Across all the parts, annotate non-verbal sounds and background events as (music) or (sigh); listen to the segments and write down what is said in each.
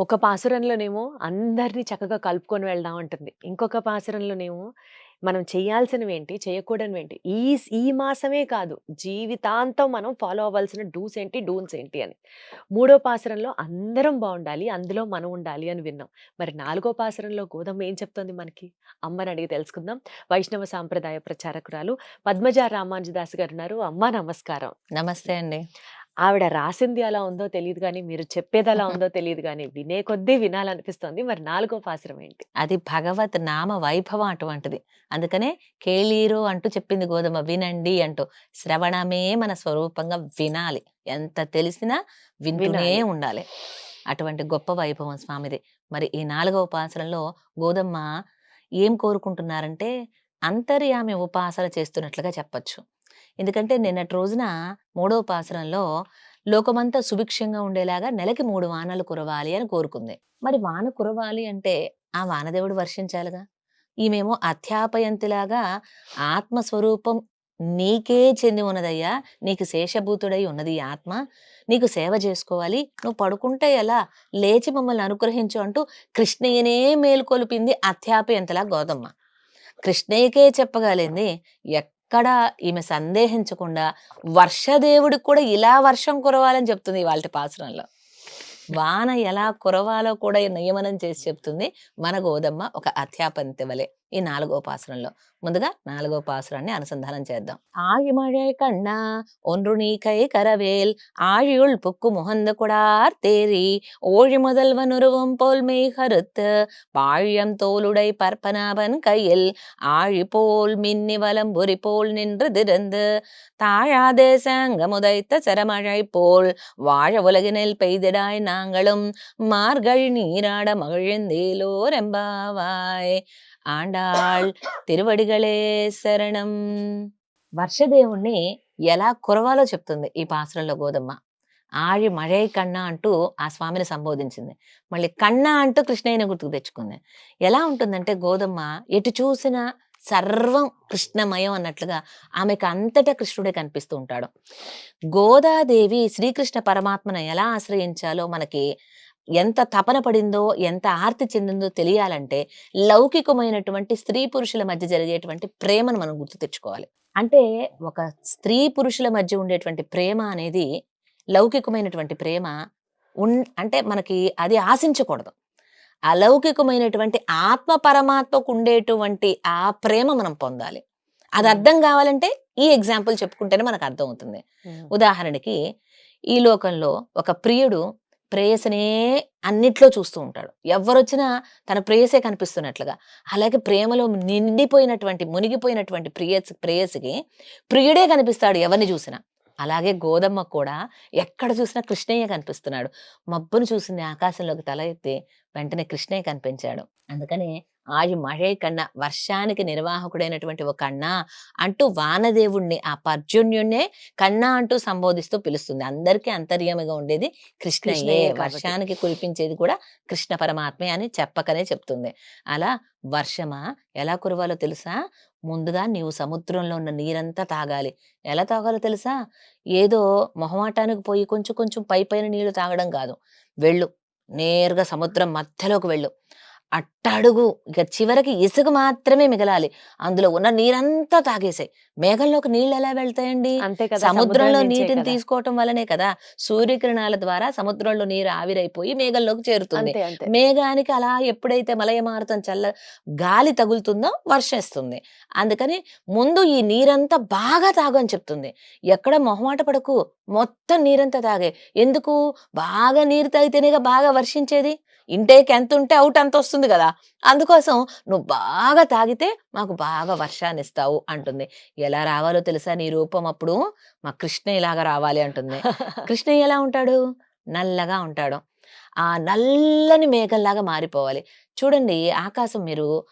ఒక పాసురంలోనేమో అందరిని చక్కగా కలుపుకొని వెళ్దాం ఉంటుంది. ఇంకొక పాసురంలోనేమో మనం చేయాల్సినవేంటి, చేయకూడనివేంటి, ఈ ఈ మాసమే కాదు జీవితాంతం మనం ఫాలో అవ్వాల్సిన డూస్ ఏంటి, డూన్స్ ఏంటి అని. మూడో పాసురంలో అందరం బాగుండాలి అందులో మనం ఉండాలి అని విన్నాం. మరి నాలుగో పాసరంలో గోదమ్మ ఏం చెప్తోంది మనకి? అమ్మని అడిగి తెలుసుకుందాం. వైష్ణవ సాంప్రదాయ ప్రచారకురాలు పద్మజ రామానుజదాస్ గారున్నారు. అమ్మ నమస్కారం. నమస్తే అండి. ఆవిడ రాసింది ఎలా ఉందో తెలీదు గానీ, మీరు చెప్పేదెలా (laughs) ఉందో తెలీదు గానీ, వినే కొద్దీ వినాలనిపిస్తోంది. మరి నాలుగో పాసురం ఏంటి? అది భగవత్ నామ వైభవం అటువంటిది. అందుకనే కేళీరు అంటూ చెప్పింది గోధుమ వినండి అంటూ. శ్రవణమే మన స్వరూపంగా వినాలి. ఎంత తెలిసినా వింటూనే. ఉండాలి. అటువంటి గొప్ప వైభవం స్వామిది. మరి ఈ నాలుగవ పాసురంలో గోదమ్మ ఏం కోరుకుంటున్నారంటే, అంతర్యామి ఉపాసన చేస్తున్నట్లుగా చెప్పొచ్చు. ఎందుకంటే నిన్నటి రోజున మూడో పాసరంలో లోకమంతా సుభిక్షంగా ఉండేలాగా నెలకి మూడు వానలు కురవాలి అని కోరుకుంది. మరి వాన కురవాలి అంటే ఆ వానదేవుడు వర్షించాలిగా. ఈమెమో అధ్యాపయంతిలాగా ఆత్మస్వరూపం నీకే చెంది ఉన్నదయ్యా. నీకు శేషభూతుడై ఉన్నది ఈ ఆత్మ. నీకు సేవ చేసుకోవాలి. నువ్వు పడుకుంటే ఎలా? లేచి మమ్మల్ని అనుగ్రహించు అంటూ కృష్ణయ్యనే మేలుకొలిపింది అధ్యాపయంతలా గోదమ్మ. కృష్ణయ్యకే చెప్పగలింది ఎక్కడా ఈమె సందేహించకుండా వర్షదేవుడికి కూడా ఇలా వర్షం కురవాలని చెప్తుంది వాళ్ళ పాసురంలో. వాన ఎలా కురవాలో కూడా నియమనం చేసి చెప్తుంది మన గోదమ్మ ఒక అధ్యాపంతి వలె. ఈ నాలుగో పాసురంలో. ముందుగా నాలుగో పాసురాన్ని అనుసంధానం చేద్దాం. ஆழிமழை கண்ணா ஒன்று நீ கை கரவேல் ஆழியுள் புக்கு முகந்து குடார் தேரி ஓழி முதல்வன் உருவம் போல் மெய் கருத்து பாழியம் தோளுடை பற்பனாபன் கையில் ஆழி போல் மின்னி வலம்புரி போல் நின்று திறந்து தாழாதே சங்கமுதைத்த சரமழை போல் வாழ உலகினில் பெய்திடாய் நாங்களும் மார்கழி நீராட மகிழ்ந்தேலோரெம்பாவாய் ఆండాళ్ తిరువడిగలే శరణం. వర్షదేవుణ్ణి ఎలా కురవాలో చెప్తుంది ఈ పాసురంలో గోదమ్మ. ఆడి మഴై కన్నా అంటూ ఆ స్వామిని సంబోధించింది. మళ్ళీ కన్నా అంటూ కృష్ణయ్యని గుర్తుకు తెచ్చుకుంది. ఎలా ఉంటుందంటే గోదమ్మ ఎటు చూసినా సర్వం కృష్ణమయం అన్నట్లుగా ఆమెకు అంతటా కృష్ణుడే కనిపిస్తూ ఉంటాడు. గోదాదేవి శ్రీకృష్ణ పరమాత్మను ఎలా ఆశ్రయించాలో మనకి ఎంత తపన పడిందో ఎంత ఆర్తి చెందిందో తెలియాలంటే లౌకికమైనటువంటి స్త్రీ పురుషుల మధ్య జరిగేటువంటి ప్రేమను మనం గుర్తు తెచ్చుకోవాలి. అంటే ఒక స్త్రీ పురుషుల మధ్య ఉండేటువంటి ప్రేమ అనేది లౌకికమైనటువంటి ప్రేమ ఉన్ అంటే మనకి అది ఆశించకూడదు. అలౌకికమైనటువంటి ఆత్మ పరమాత్మకు ఉండేటువంటి ఆ ప్రేమ మనం పొందాలి. అది అర్థం కావాలంటే ఈ ఎగ్జాంపుల్ చెప్పుకుంటేనే మనకు అర్థం అవుతుంది. ఉదాహరణకి ఈ లోకంలో ఒక ప్రియుడు ప్రేయసనే అన్నిట్లో చూస్తూ ఉంటాడు. ఎవరొచ్చినా తన ప్రేయసే కనిపిస్తున్నట్లుగా. అలాగే ప్రేమలో నిండిపోయినటువంటి మునిగిపోయినటువంటి ప్రియస్ ప్రేయసికి ప్రియుడే కనిపిస్తాడు ఎవరిని చూసినా. అలాగే గోధమ్మ కూడా ఎక్కడ చూసినా కృష్ణయ్య కనిపిస్తున్నాడు. మబ్బును చూసింది ఆకాశంలోకి తల ఎత్తి వెంటనే కృష్ణయ్య కనిపించాడు. అందుకని ఆయి మഴే కన్నా వర్షానికి నిర్వాహకుడైనటువంటి ఒక కన్నా అంటూ వానదేవుణ్ణి ఆ పర్జన్యుణ్ణే కన్నా అంటూ సంబోధిస్తూ పిలుస్తుంది. అందరికీ అంతర్యమిగా ఉండేది కాబట్టి. వర్షానికి కురిపించేది కూడా కృష్ణ పరమాత్మే అని చెప్పకనే చెప్తుంది. అలా వర్షమా? ఎలా కురవాలో తెలుసా? ముందుగా నీవు సముద్రంలో ఉన్న నీరంతా తాగాలి. ఎలా తాగాలో తెలుసా? ఏదో మొహమాటానికి పోయి కొంచెం కొంచెం పై పైన నీళ్ళు తాగడం కాదు. వెళ్ళు. నేరుగా సముద్రం మధ్యలోకి వెళ్ళు. అట్టడుగు. ఇక చివరికి ఇసుక మాత్రమే మిగలాలి. అందులో ఉన్న నీరంతా తాగేసాయి. మేఘంలోకి నీళ్ళు ఎలా వెళ్తాయండి? అంతే కదా సముద్రంలో నీటిని. తీసుకోవటం వల్లనే కదా సూర్యకిరణాల ద్వారా సముద్రంలో నీరు ఆవిరైపోయి మేఘంలోకి చేరుతుంది. మేఘానికి అలా ఎప్పుడైతే మలయమారుతం చల్ల గాలి తగులుతుందో వర్షిస్తుంది. అందుకని ముందు ఈ నీరంతా బాగా తాగు అని చెప్తుంది. ఎక్కడ మొహమాట పడకు. మొత్తం నీరంతా తాగే. ఎందుకు? బాగా నీరు తాగితేనేగా బాగా వర్షించేది? ఇంటేకి ఎంత ఉంటే అవుట్ అంత వస్తుంది కదా. అందుకోసం నువ్వు బాగా తాగితే మాకు బాగా వర్షాన్ని ఇస్తావు అంటుంది. ఎలా రావాలో తెలుసా నీ రూపం అప్పుడు? మా కృష్ణ ఇలాగా రావాలి అంటుంది. (laughs) కృష్ణ ఎలా ఉంటాడు? నల్లగా ఉంటాడు. ఆ నల్లని మేఘంలాగా మారిపోవాలి. చూడండి ఆకాశం మీరు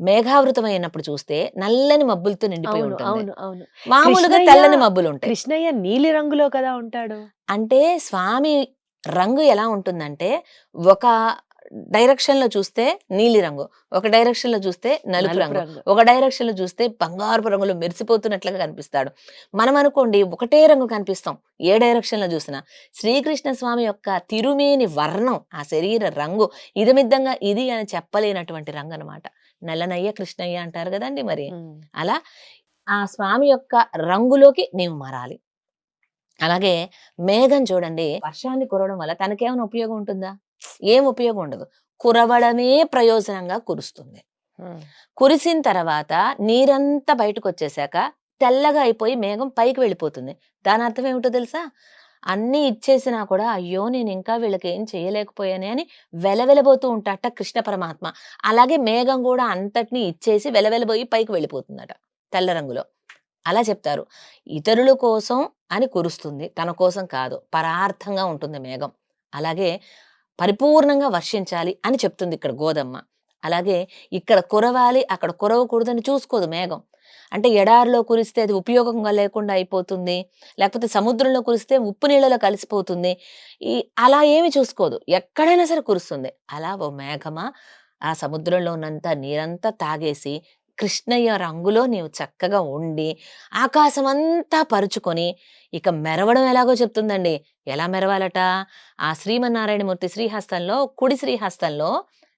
మేఘావృతమైనప్పుడు చూస్తే నల్లని మబ్బులతో నిండిపోయి ఉంటుంది. అవును అవును. మామూలుగా కృష్ణయ్య- తెల్లని మబ్బులు ఉంటాయి. కృష్ణయ్య నీలి రంగులో కదా ఉంటాడు. అంటే స్వామి రంగు ఎలా ఉంటుందంటే ఒక డైరెక్షన్లో చూస్తే నీలి రంగు ఒక డైరెక్షన్లో చూస్తే నలుపు రంగు. ఒక డైరెక్షన్లో చూస్తే బంగారు రంగులో మెరిసిపోతున్నట్లుగా కనిపిస్తాడు. మనం అనుకోండి ఒకటే రంగు కనిపిస్తాం ఏ డైరెక్షన్లో చూసినా. శ్రీకృష్ణ స్వామి యొక్క తిరుమేని వర్ణం ఆ శరీర రంగు ఇదమిద్దంగా ఇది అని చెప్పలేనటువంటి రంగు అనమాట నల్లనయ్య కృష్ణయ్య అంటారు కదండి మరి. అలా ఆ స్వామి యొక్క రంగులోకి నీవు మారాలి. అలాగే మేఘం చూడండి వర్షాన్ని కురవడం వల్ల తనకేమైనా ఉపయోగం ఉంటుందా? ఏం ఉపయోగం ఉండదు. కురవడమే ప్రయోజనంగా కురుస్తుంది. కురిసిన తర్వాత నీరంతా బయటకు వచ్చేసాక తెల్లగా అయిపోయి మేఘం పైకి వెళ్ళిపోతుంది. దాని అర్థం ఏమిటో తెలుసా? అన్నీ ఇచ్చేసినా కూడా అయ్యో నేను ఇంకా వీళ్ళకి ఏం చేయలేకపోయానే అని వెలవెలబోతూ ఉంటాట కృష్ణ పరమాత్మ. అలాగే మేఘం కూడా అంతటిని ఇచ్చేసి వెలవెలబోయి పైకి వెళ్ళిపోతుందట తెల్ల రంగులో. అలా చెప్తారు. ఇతరుల కోసం అని కురుస్తుంది. తన కోసం కాదు. పరార్థంగా ఉంటుంది మేఘం. అలాగే పరిపూర్ణంగా వర్షించాలి అని చెప్తుంది ఇక్కడ గోదమ్మ అలాగే ఇక్కడ కురవాలి అక్కడ కురవకూడదని చూసుకోదు మేఘం. అంటే ఎడారిలో కురిస్తే అది ఉపయోగంగా లేకుండా అయిపోతుంది. లేకపోతే సముద్రంలో కురిస్తే ఉప్పు నీళ్ళలో కలిసిపోతుంది. ఈ అలా ఏమి చూసుకోదు. ఎక్కడైనా సరే కురుస్తుంది. అలా ఓ మేఘమా ఆ సముద్రంలో ఉన్నంత నీరంతా తాగేసి కృష్ణయ్య రంగులో నీవు చక్కగా ఉండి ఆకాశం అంతా పరుచుకొని ఇక మెరవడం ఎలాగో చెప్తుందండి. ఎలా మెరవాలట? ఆ శ్రీమన్నారాయణమూర్తి శ్రీహస్తంలో కుడి శ్రీహస్తంలో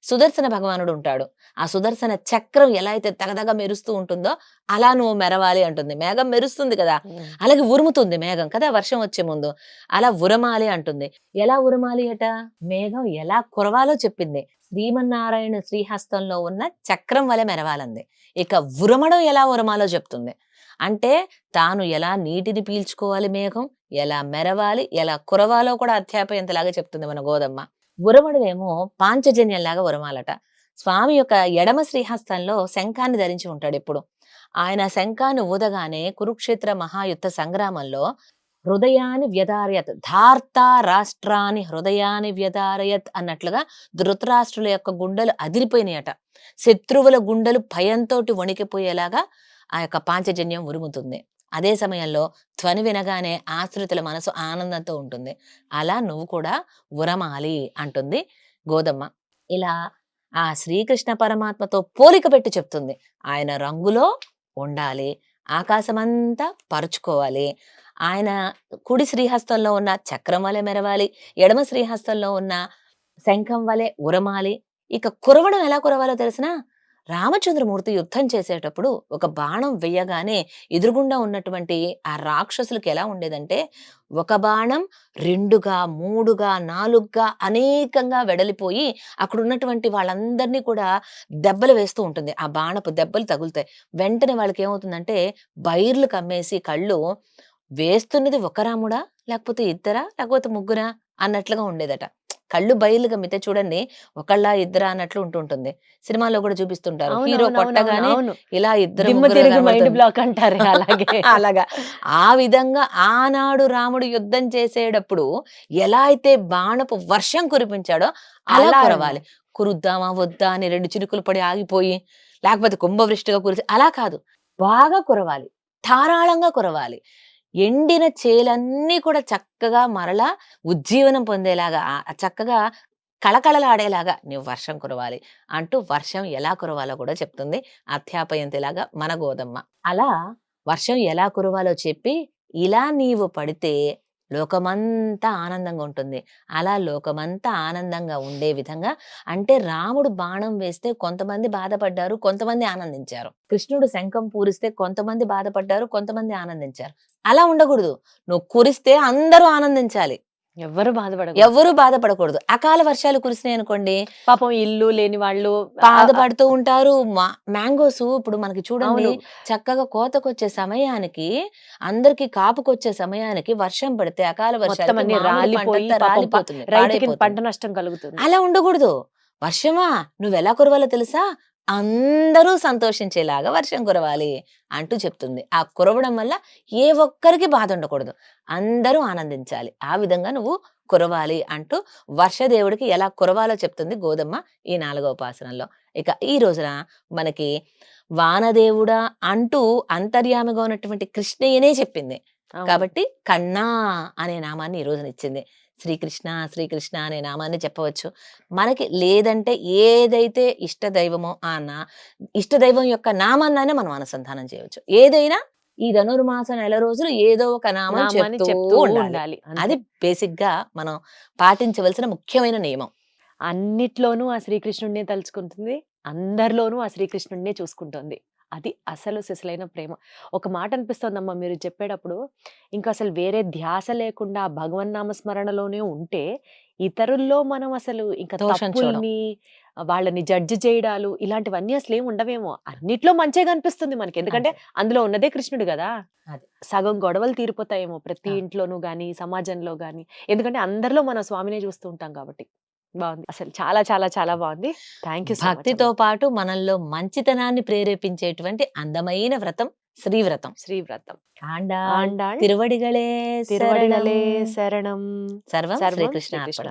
సుదర్శన భగవానుడు ఉంటాడు. ఆ సుదర్శన చక్రం ఎలా అయితే తగదగ మెరుస్తూ ఉంటుందో అలా నువ్వు మెరవాలి అంటుంది. మేఘం మెరుస్తుంది కదా. అలాగే ఉరుముతుంది మేఘం కదా వర్షం వచ్చే ముందు. అలా ఉరమాలి అంటుంది. ఎలా ఉరమాలి అట మేఘం ఎలా కురవాలో చెప్పింది. శ్రీమన్నారాయణ శ్రీహస్తంలో ఉన్న చక్రం వలె మెరవాలంది. ఇక ఉరమడం ఎలా ఉరమాలో చెప్తుంది. అంటే తాను ఎలా నీటిని పీల్చుకోవాలి మేఘం? ఎలా మెరవాలి? ఎలా కురవాలో కూడా అధ్యాపయంతలాగా చెప్తుంది మన గోదమ్మ. ఉరమడమేమో పాంచజన్యంలాగా ఉరమాలట. స్వామి యొక్క ఎడమ శ్రీహస్తంలో శంఖాన్ని ధరించి ఉంటాడు ఎప్పుడు. ఆయన శంఖాన్ని ఊదగానే కురుక్షేత్ర మహాయుద్ధ సంగ్రామంలో హృదయాన్ని వ్యదారయత్ ధార్త రాష్ట్రాన్ని హృదయాన్ని వ్యదారయత్ అన్నట్లుగా ధృతరాష్ట్రుల యొక్క గుండెలు అదిరిపోయినాయట. శత్రువుల గుండెలు భయంతో వణికిపోయేలాగా ఆ యొక్క పాంచజన్యం ఉరుముతుంది. అదే సమయంలో ధ్వని వినగానే ఆశ్రితుల మనసు ఆనందంతో ఉంటుంది. అలా నువ్వు కూడా ఉరమాలి అంటుంది గోదమ్మ. ఇలా ఆ శ్రీకృష్ణ పరమాత్మతో పోలిక పెట్టి చెప్తుంది. ఆయన రంగులో ఉండాలి ఆకాశమంతా పరుచుకోవాలి ఆయన కుడి శ్రీహస్తంలో ఉన్న చక్రం వలె మెరవాలి ఎడమ శ్రీహస్తంలో ఉన్న శంఖం వలె ఉరమాలి. ఇక కురవడం ఎలా కురవాలో తెలిసినా? రామచంద్రమూర్తి యుద్ధం చేసేటప్పుడు ఒక బాణం వెయ్యగానే ఎదురుగుండా ఉన్నటువంటి ఆ రాక్షసులకు ఎలా ఉండేదంటే ఒక బాణం రెండుగా మూడుగా నాలుగుగా అనేకంగా వెడలిపోయి అక్కడ ఉన్నటువంటి వాళ్ళందరినీ కూడా దెబ్బలు వేస్తూ ఉంటుంది. ఆ బాణపు దెబ్బలు తగులుతాయి. వెంటనే వాళ్ళకి ఏమవుతుందంటే బైర్లు కమ్మేసి కళ్ళు వేస్తున్నది ఒక రాముడా లేకపోతే ఇద్దరా లేకపోతే ముగ్గురా అన్నట్లుగా ఉండేదట. కళ్ళు బయలు గమ్మితే చూడండి ఒకళ్ళ ఇద్దరా అన్నట్లు ఉంటుంటుంది. సినిమాలో కూడా చూపిస్తుంటారు. హీరో కొట్టగానే. ఇలా ఇద్దరు. బ్లాక్ అంటారు (laughs) అలాగే. అలాగా. ఆ విధంగా ఆనాడు రాముడు యుద్ధం చేసేటప్పుడు ఎలా అయితే బాణపు వర్షం కురిపించాడో అలా అలా కురవాలి. కురుద్దామా వద్దా అని రెండు చినుకులు పడి ఆగిపోయి లేకపోతే కుంభవృష్టిగా కురిసి అలా కాదు. బాగా కురవాలి. ధారాళంగా కురవాలి. ఎండిన చేలన్నీ కూడా చక్కగా మరలా ఉజ్జీవనం పొందేలాగా చక్కగా కళకళలాడేలాగా నీవు వర్షం కురవాలి అంటూ వర్షం ఎలా కురవాలో కూడా చెప్తుంది. అధ్యాపయంతిలాగా మన గోదమ్మ. అలా వర్షం ఎలా కురవాలో చెప్పి ఇలా నీవు పడితే లోకమంతా ఆనందంగా ఉంటుంది. అలా లోకమంతా ఆనందంగా ఉండే విధంగా అంటే రాముడు బాణం వేస్తే కొంతమంది బాధపడ్డారు కొంతమంది ఆనందించారు. కృష్ణుడు శంఖం పూరిస్తే కొంతమంది బాధపడ్డారు కొంతమంది ఆనందించారు. అలా ఉండకూడదు. నువ్వు కురిస్తే అందరూ ఆనందించాలి. ఎవ్వరు బాధపడదు ఎవరు బాధపడకూడదు. అకాల వర్షాలు కురిసినాయి అనుకోండి. పాపం ఇల్లు లేని వాళ్ళు బాధపడుతూ ఉంటారు. మ్యాంగోస్ ఇప్పుడు మనకి చూడండి చక్కగా కోతకొచ్చే సమయానికి అందరికి కాపుకొచ్చే సమయానికి వర్షం పడితే అకాల పాడైపోతుంది. పంట నష్టం కలుగుతుంది. అలా ఉండకూడదు. వర్షమా? నువ్వు ఎలా కురవాలో తెలుసా? అందరూ సంతోషించేలాగా వర్షం కురవాలి అంటూ చెప్తుంది. ఆ కురవడం వల్ల ఏ ఒక్కరికి బాధ ఉండకూడదు. అందరూ ఆనందించాలి. ఆ విధంగా నువ్వు కురవాలి అంటూ వర్షదేవుడికి ఎలా కురవాలో చెప్తుంది గోదమ్మ ఈ నాలుగవ ఉపాసనంలో. ఇక ఈ రోజున మనకి వానదేవుడా అంటూ అంతర్యామిగా ఉన్నటువంటి కృష్ణయ్యనే చెప్పింది. కాబట్టి కన్నా అనే నామాన్ని ఈ రోజున ఇచ్చింది. శ్రీకృష్ణ శ్రీకృష్ణ అనే నామాన్ని చెప్పవచ్చు. మనకి లేదంటే ఏదైతే ఇష్ట దైవమో ఆ నా ఇష్ట దైవం యొక్క నామాన్నైనా మనం అనుసంధానం చేయవచ్చు. ఏదైనా ఈ ధనుర్మాస నెల రోజులు ఏదో ఒక నామం చెప్తూ ఉండాలి. అది బేసిక్గా మనం పాటించవలసిన ముఖ్యమైన నియమం. అన్నిట్లోనూ ఆ శ్రీకృష్ణుడినే తలుచుకుంటుంది. అందరిలోనూ ఆ శ్రీకృష్ణుడినే చూసుకుంటుంది. అది అసలు సిసలైన ప్రేమ. ఒక మాట అనిపిస్తోందమ్మా మీరు చెప్పేటప్పుడు ఇంకా అసలు వేరే ధ్యాస లేకుండా ఆ భగవన్నామ స్మరణలోనే ఉంటే ఇతరుల్లో మనం అసలు ఇంకా. తప్పుల్ని వాళ్ళని జడ్జి చేయడాలు ఇలాంటివన్నీ అసలు ఏమి ఉండవేమో. అన్నిట్లో మంచిగా అనిపిస్తుంది మనకి. ఎందుకంటే అందులో ఉన్నదే కృష్ణుడు కదా. సగం గొడవలు తీరిపోతాయేమో ప్రతి. ఇంట్లోనూ గాని సమాజంలో గాని. ఎందుకంటే అందరిలో మనం స్వామినే చూస్తూ ఉంటాం కాబట్టి. బాగుంది. అసలు చాలా చాలా చాలా బాగుంది. థ్యాంక్ యూ భక్తితో పాటు మనల్లో మంచితనాన్ని ప్రేరేపించేటువంటి అందమైన వ్రతం శ్రీవ్రతం. శ్రీ వ్రతం ఆండాళ్ ఆండాళ్ తిరువడిగలే తిరువడిగలే శరణం. సర్వం శ్రీకృష్ణ.